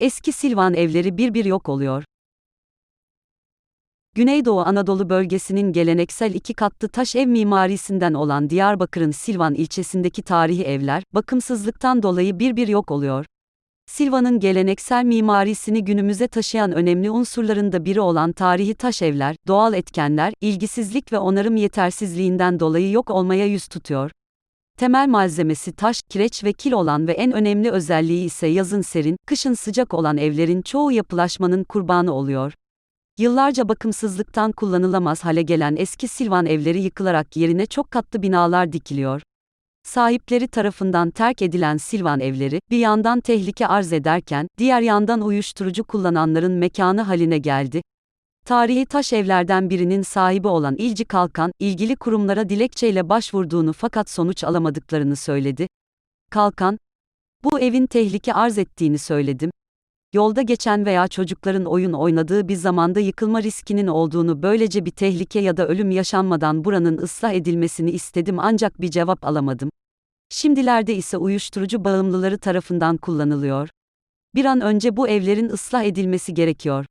Eski Silvan evleri bir bir yok oluyor. Güneydoğu Anadolu bölgesinin geleneksel iki katlı taş ev mimarisinden olan Diyarbakır'ın Silvan ilçesindeki tarihi evler, bakımsızlıktan dolayı bir bir yok oluyor. Silvan'ın geleneksel mimarisini günümüze taşıyan önemli unsurlarında biri olan tarihi taş evler, doğal etkenler, ilgisizlik ve onarım yetersizliğinden dolayı yok olmaya yüz tutuyor. Temel malzemesi taş, kireç ve kil olan ve en önemli özelliği ise yazın serin, kışın sıcak olan evlerin çoğu yapılaşmanın kurbanı oluyor. Yıllarca bakımsızlıktan kullanılamaz hale gelen eski Silvan evleri yıkılarak yerine çok katlı binalar dikiliyor. Sahipleri tarafından terk edilen Silvan evleri, bir yandan tehlike arz ederken, diğer yandan uyuşturucu kullananların mekanı haline geldi. Tarihi taş evlerden birinin sahibi olan İlci Kalkan, ilgili kurumlara dilekçeyle başvurduğunu fakat sonuç alamadıklarını söyledi. Kalkan, bu evin tehlike arz ettiğini söyledim. Yolda geçen veya çocukların oyun oynadığı bir zamanda yıkılma riskinin olduğunu böylece bir tehlike ya da ölüm yaşanmadan buranın ıslah edilmesini istedim ancak bir cevap alamadım. Şimdilerde ise uyuşturucu bağımlıları tarafından kullanılıyor. Bir an önce bu evlerin ıslah edilmesi gerekiyor.